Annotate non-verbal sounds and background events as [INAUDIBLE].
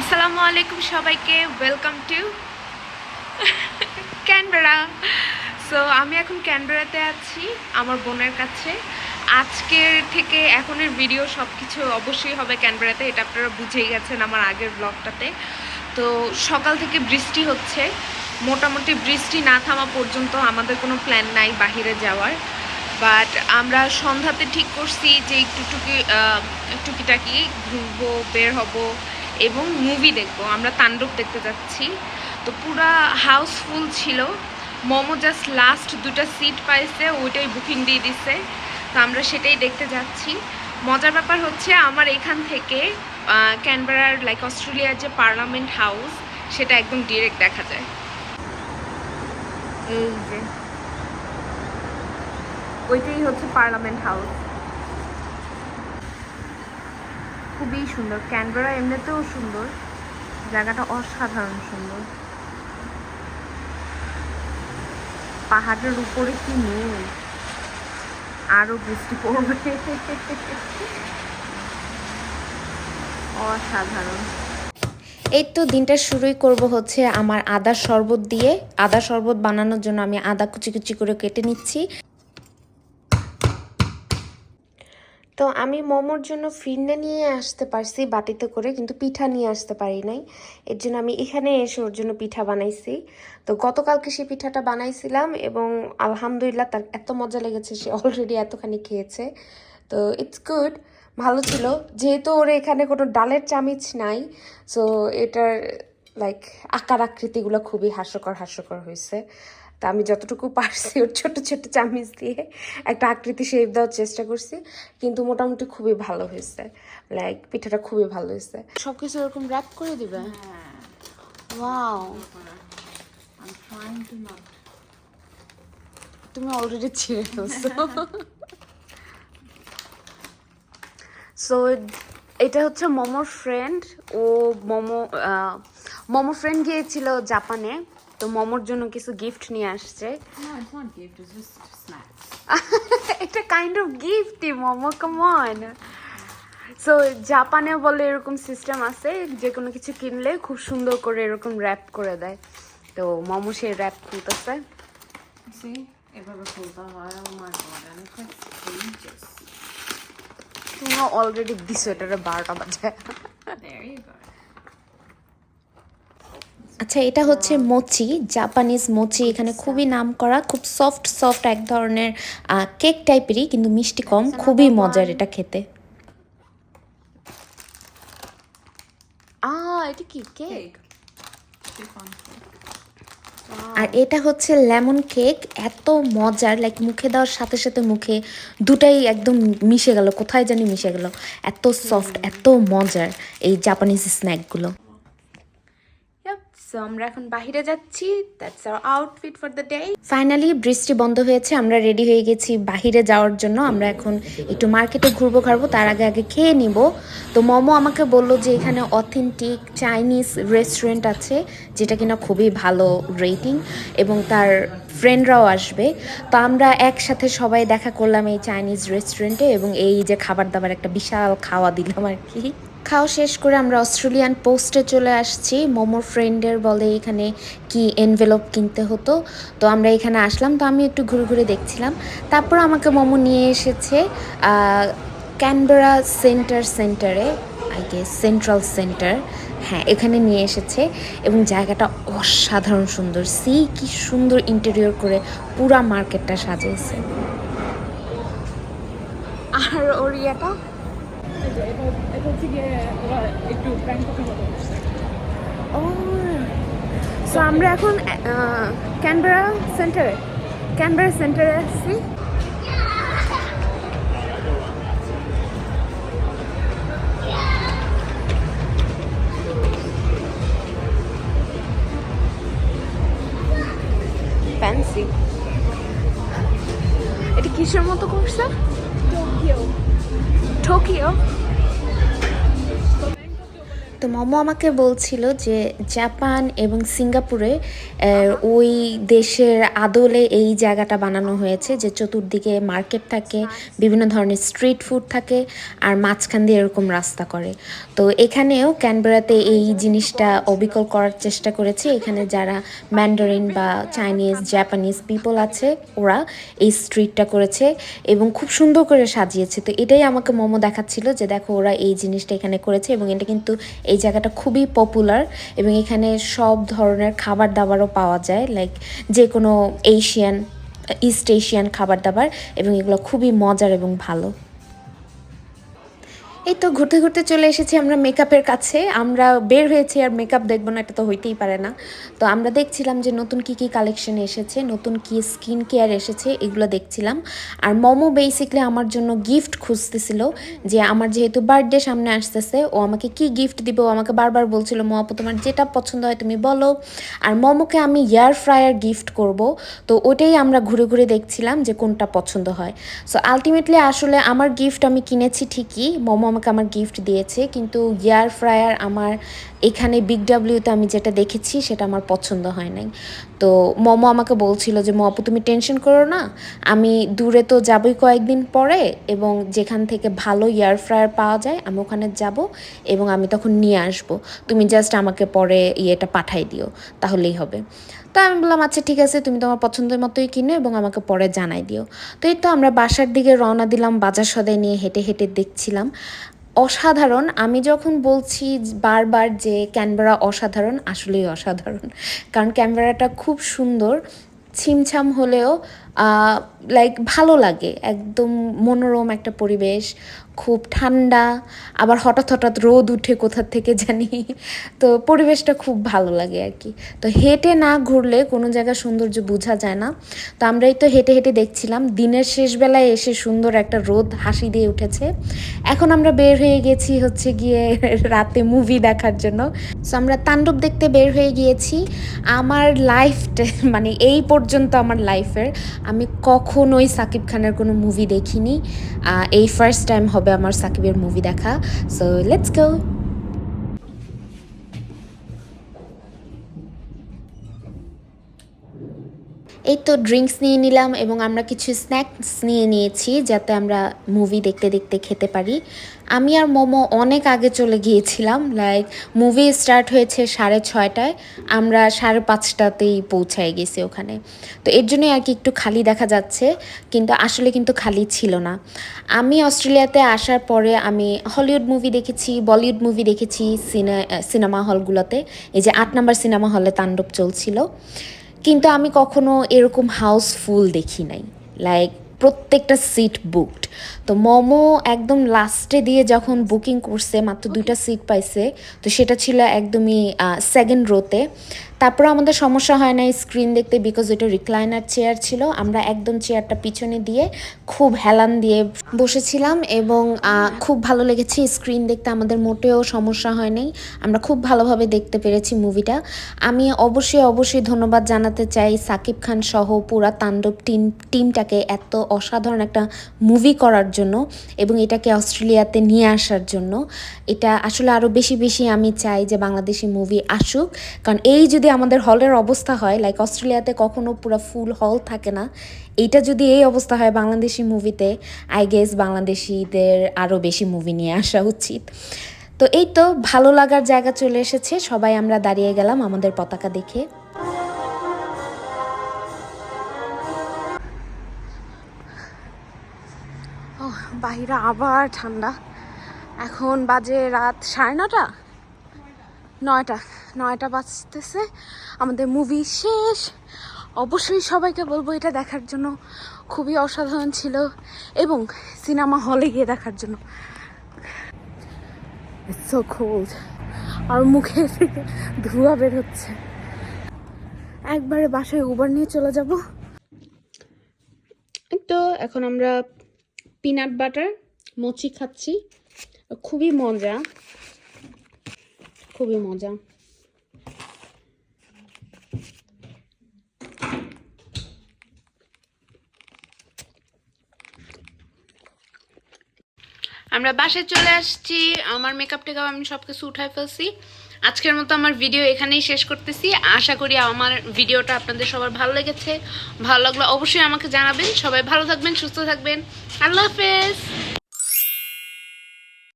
আসসালামু আলাইকুম সবাইকে ওয়েলকাম টু ক্যানবেরা সো আমি এখন ক্যানবেরাতে আছি, আমার বোনের কাছে। আজকের থেকে এখনের ভিডিও সব কিছু অবশ্যই হবে ক্যানবেরাতে এটা আপনারা বুঝেই গেছেন আমার আগের ব্লগটাতে তো, সকাল থেকে বৃষ্টি হচ্ছে। মোটামুটি বৃষ্টি না থামা পর্যন্ত আমাদের কোনো প্ল্যান নাই বাহিরে যাওয়ার। বাট আমরা সন্ধ্যাতে ঠিক করছি যে একটু টুকি টুকিটাকি ঘুরবো, বের হব। এবং মুভি দেখব, আমরা তাণ্ডব দেখতে যাচ্ছি। তো পুরা হাউসফুল ছিল। মোমো জাস্ট লাস্ট দুটা সিট পাইছে, ওইটাই বুকিং দিয়ে দিছে। তো আমরা সেটাই দেখতে যাচ্ছি। মজার ব্যাপার হচ্ছে আমার এখান থেকে ক্যানবেরার লাইক অস্ট্রেলিয়ার যে পার্লামেন্ট হাউস সেটা একদম ডিরেক্ট দেখা যায়। এই যে। ওইটাই হচ্ছে পার্লামেন্ট হাউস খুবই সুন্দর। ক্যানবেরা এমনিতেও সুন্দর। জায়গাটা অসাধারণ সুন্দর। পাহাড়ের উপরে কি নেই আরও বৃষ্টি পড়বে। অসাধারণ। এই তো দিনটা শুরুই করব হচ্ছে আমার আদার শরবত দিয়ে। আদা শরবত বানানোর জন্য আমি আদা কুচি কুচি করে কেটে নিচ্ছি। তো আমি মোমোর জন্য ফিরনে নিয়ে আসতে পারছি, বাটিতে করে, কিন্তু পিঠা নিয়ে আসতে পারি নাই। এর জন্য আমি এখানে এসে ওর জন্য পিঠা বানাইছি। তো গতকালকে সেই পিঠাটা বানাইছিলাম এবং আলহামদুলিল্লাহ তার এত মজা লেগেছে, সে অলরেডি এতখানি খেয়েছে। তো ইটস গুড ভালো ছিল। যেহেতু ওর এখানে কোনো ডালের চামিচ নাই সো এটার লাইক আকার আকৃতিগুলো খুবই হাস্যকর হাস্যকর হয়েছে। তা আমি যতটুকু পারছি ওর ছোট ছোট চামিচ দিয়ে একটা আকৃতি শেপ দেওয়ার চেষ্টা করছি। কিন্তু মোটামুটি খুবই ভালো হয়েছে। লাইক পিঠাটা খুবই ভালো হয়েছে। সব কিছু এরকম র্যাপ করে দিবে? ওয়াও তুমি অলরেডি ছিঁড়ে ফেলছো। সো এটা হচ্ছে মোমোর ফ্রেন্ড ও মোমো মোমো ফ্রেন্ড গিয়েছিল জাপানে তো মোমোর জন্য কিছু গিফট নিয়ে আসছে. [LAUGHS] এটা কাইন্ড অফ গিফটই মোমো কমন সো জাপানে বলে এরকম সিস্টেম আছে যে কোনো কিছু কিনলে খুব সুন্দর করে এরকম র্যাপ করে দেয় তো মোমো সেই র্যাপ খুলতেছে See? এভাবে খুলতে হয় oh অলরেডি দিছো এটারে বারোটা বাজে. আচ্ছা এটা হচ্ছে মোচি জাপানিজ মোচি। এখানে খুবই নাম করা খুব সফট সফট এক ধরনের কেক টাইপেরই কিন্তু মিষ্টি কম খুবই মজার এটা খেতে। আ এটা কি কেক আর এটা হচ্ছে লেমন কেক এত মজার লাইক মুখে দেওয়ার সাথে সাথে মুখে দুটাই একদম মিশে গেল কোথায় জানি মিশে গেল। এত সফট এত মজার এই জাপানিজ স্ন্যাকগুলো সো আমরা এখন বাইরে যাচ্ছি। That's our outfit for the day finally বৃষ্টি বন্ধ হয়েছে, আমরা রেডি হয়ে গেছি বাইরে যাওয়ার জন্য। আমরা এখন একটু মার্কেটে ঘুরবো ঘাড়বো তার আগে আগে খেয়ে নিব। তো মোমো আমাকে বলল যে এখানে অথেন্টিক চাইনিজ রেস্টুরেন্ট আছে, যেটা কিনা খুবই ভালো রেটিং এবং তার ফ্রেন্ডরাও আসবে। তো আমরা একসাথে সবাই দেখা করলাম এই চাইনিজ রেস্টুরেন্টে এবং এই যে খাবার দাবার একটা বিশাল খাওয়া দিলাম আর কি। খাওয়া শেষ করে আমরা অস্ট্রেলিয়ান পোস্টে চলে আসছি। মোমোর ফ্রেন্ডের বলে এখানে কি এনভেলপ কিনতে হতো। তো আমরা এখানে আসলাম। তো আমি একটু ঘুরে ঘুরে দেখছিলাম। তারপর আমাকে মোমো নিয়ে এসেছে ক্যানবেরা সেন্টার সেন্টারে আই গেস সেন্ট্রাল সেন্টার হ্যাঁ এখানে নিয়ে এসেছে এবং জায়গাটা অসাধারণ সুন্দর। সি কি সুন্দর ইন্টেরিয়র করে পুরা মার্কেটটা সাজিয়েছে। আর ওর ইয়েটা ও সো আমরা এখন ক্যানবেরা সেন্টারে ক্যানবেরা সেন্টারে আসছি ফ্যান্সি এটা কিসের মতো করছে Tokyo. তো মোমো আমাকে বলছিল যে জাপান এবং সিঙ্গাপুরে ওই দেশের আদলে এই জায়গাটা বানানো হয়েছে যে চতুর্দিকে মার্কেট থাকে, বিভিন্ন ধরনের স্ট্রিট ফুড থাকে আর মাঝখান দিয়ে এরকম রাস্তা করে। তো এখানেও ক্যানবেরাতে এই জিনিসটা অবিকল করার চেষ্টা করেছে। এখানে যারা ম্যান্ডারিন বা চাইনিজ, জাপানিজ পিপল আছে, ওরা এই স্ট্রিটটা করেছে এবং খুব সুন্দর করে সাজিয়েছে। তো এটাই আমাকে মোমো দেখাচ্ছিল যে দেখো ওরা এই জিনিসটা এখানে করেছে এবং এটা কিন্তু এই জায়গাটা খুবই পপুলার এবং এখানে সব ধরনের খাবার দাবারও পাওয়া যায় লাইক যে কোনো এশিয়ান ইস্ট এশিয়ান খাবার দাবার এবং এগুলো খুবই মজার এবং ভালো। এই তো ঘুরতে ঘুরতে চলে এসেছি আমরা মেকআপের কাছে। আমরা বের হয়েছি আর মেকআপ দেখব না, এটা তো হইতেই পারে না। তো আমরা দেখছিলাম যে নতুন কি কি কালেকশন এসেছে, নতুন কি স্কিন কেয়ার এসেছে, এগুলো দেখছিলাম। আর মোমো বেসিকলি আমার জন্য গিফট খুঁজতেছিল যে আমার যেহেতু বার্থডে সামনে আসতেছে, ও আমাকে কি গিফট দিবে? ও আমাকে বারবার বলছিল, মো আপু, তোমার যেটা পছন্দ হয় তুমি বলো। আর মোমোকে আমি এয়ার ফ্রায়ার গিফট করব। তো ওটাই আমরা ঘুরে ঘুরে দেখছিলাম যে কোনটা পছন্দ হয়। সো আলটিমেটলি আসলে আমার গিফট আমি কিনেছি ঠিকই, মোমো আমাকে আমার গিফট দিয়েছে, কিন্তু এয়ার ফ্রায়ার আমার এখানে বিগ ডাব্লিউতে আমি যেটা দেখেছি সেটা আমার পছন্দ হয় নাই। তো মমো আমাকে বলছিল যে মপু তুমি টেনশন করো না। আমি দূরে তো যাবই কয়েকদিন পরে এবং যেখান থেকে ভালো এয়ার ফ্রায়ার পাওয়া যায়, আমি ওখানে যাব এবং আমি তখন নিয়ে আসব। তুমি জাস্ট আমাকে পরে ইয়েটা পাঠাই দিও, তাহলেই হবে। তো আমি বললাম আচ্ছা ঠিক আছে, তুমি তোমার পছন্দের মতোই কিনো এবং আমাকে পরে জানাই দিও। তো এই তো আমরা বাসার দিকে রওনা দিলাম, বাজার সদাই নিয়ে হেঁটে হেঁটে দেখছিলাম। অসাধারণ। আমি যখন বলছি বারবার যে ক্যানবেরা অসাধারণ, আসলেই অসাধারণ। কারণ ক্যানবেরাটা খুব সুন্দর। ছিমছাম হলেও লাইক ভালো লাগে। একদম মনোরম একটা পরিবেশ। খুব ঠান্ডা, আবার হঠাৎ হঠাৎ রোদ উঠে কোথা থেকে জানি। তো পরিবেশটা খুব ভালো লাগে আর কি। তো হেঁটে না ঘুরলে কোনো জায়গার সৌন্দর্য বোঝা যায় না। তো আমরাই তো হেঁটে হেঁটে দেখছিলাম, দিনের শেষ বেলায় এসে সুন্দর একটা রোদ হাসি দিয়ে উঠেছে। এখন আমরা বের হয়ে গেছি হচ্ছে গিয়ে [LAUGHS] রাতে মুভি দেখার জন্য। সো আমরা তাণ্ডব দেখতে বের হয়ে গিয়েছি। আমার লাইফটা মানে এই পর্যন্ত আমার লাইফের আমি কখনোই সাকিব খানের কোনো মুভি দেখিনি। এই ফার্স্ট টাইম হবে আমার সাকিবের মুভি দেখা। সো লেটস গো এই তো ড্রিঙ্কস নিয়ে নিলাম এবং আমরা কিছু স্ন্যাক্স নিয়ে নিয়েছি যাতে আমরা মুভি দেখতে দেখতে খেতে পারি। আমি আর মোমো অনেক আগে চলে গিয়েছিলাম লাইক মুভি স্টার্ট হয়েছে সাড়ে ছয়টায়, আমরা সাড়ে পাঁচটাতেই পৌঁছায় গেছি ওখানে। তো এর জন্যই আর কি একটু খালি দেখা যাচ্ছে, কিন্তু আসলে কিন্তু খালি ছিল না। আমি অস্ট্রেলিয়াতে আসার পরে আমি হলিউড মুভি দেখেছি বলিউড মুভি দেখেছি, সিনে সিনেমা হলগুলোতে এই যে আট নাম্বার সিনেমা হলে তাণ্ডব চলছিল। কিন্তু আমি কখনো এরকম হাউসফুল দেখি নাই। লাইক প্রত্যেকটা সিট বুকড তো মোমো একদম লাস্টে দিয়ে যখন বুকিং করছে মাত্র দুইটা সিট পাইছে তো সেটা ছিল একদমই সেকেন্ড রোতে তারপরে আমাদের সমস্যা হয় না স্ক্রিন দেখতে বিকজ ওইটা রিক্লাইনার চেয়ার ছিল। আমরা একদম চেয়ারটা পিছনে দিয়ে খুব হেলান দিয়ে বসেছিলাম এবং খুব ভালো লেগেছে স্ক্রিন দেখতে। আমাদের মোটেও সমস্যা হয়নি আমরা খুব ভালোভাবে দেখতে পেরেছি মুভিটা আমি অবশ্যই অবশ্যই ধন্যবাদ জানাতে চাই সাকিব খান সহ পুরা তাণ্ডব টিম টিমটাকে এত অসাধারণ একটা মুভি করার জন্য এবং এটাকে অস্ট্রেলিয়াতে নিয়ে আসার জন্য। এটা আসলে আরও বেশি বেশি আমি চাই যে বাংলাদেশি মুভি আসুক। কারণ এই যদি আমাদের হলের অবস্থা হয় লাইক অস্ট্রেলিয়াতে কখনো পুরো ফুল হল থাকে না। এইটা যদি এই অবস্থা হয় বাংলাদেশি মুভিতে আই গেস বাংলাদেশিদের আরও বেশি মুভি নিয়ে আসা উচিত। তো এই তো ভালো লাগার জায়গা চলে এসেছে, সবাই আমরা দাঁড়িয়ে গেলাম আমাদের পতাকা দেখে। ও বাইরে আবার ঠান্ডা। এখন বাজে রাত সাড়ে নটা? নয়টা। নয়টা বাজতেছে। আমাদের মুভি শেষ। অবশ্যই সবাইকে বলব এটা দেখার জন্য খুবই অসাধারণ ছিল এবং সিনেমা হলে গিয়ে দেখার জন্য। আর মুখে থেকে ধোঁয়া বের হচ্ছে। একবারে বাসায় উবার নিয়ে চলে যাব। তো, এখন আমরা পিনাট বাটার মোচি খাচ্ছি। খুবই মজা। খুবই মজা। আমরা বাসায় চলে আসছি। আমার মেকআপ টেকআপ আমি সব কিছু উঠাই ফেলছি। আজকের মতো আমার ভিডিও এখানেই শেষ করতেছি। আশা করি আমার ভিডিওটা আপনাদের সবার ভালো লেগেছে। ভালো লাগল অবশ্যই আমাকে জানাবেন। সবাই ভালো থাকবেন, সুস্থ থাকবেন। আল্লাহ হাফেজ!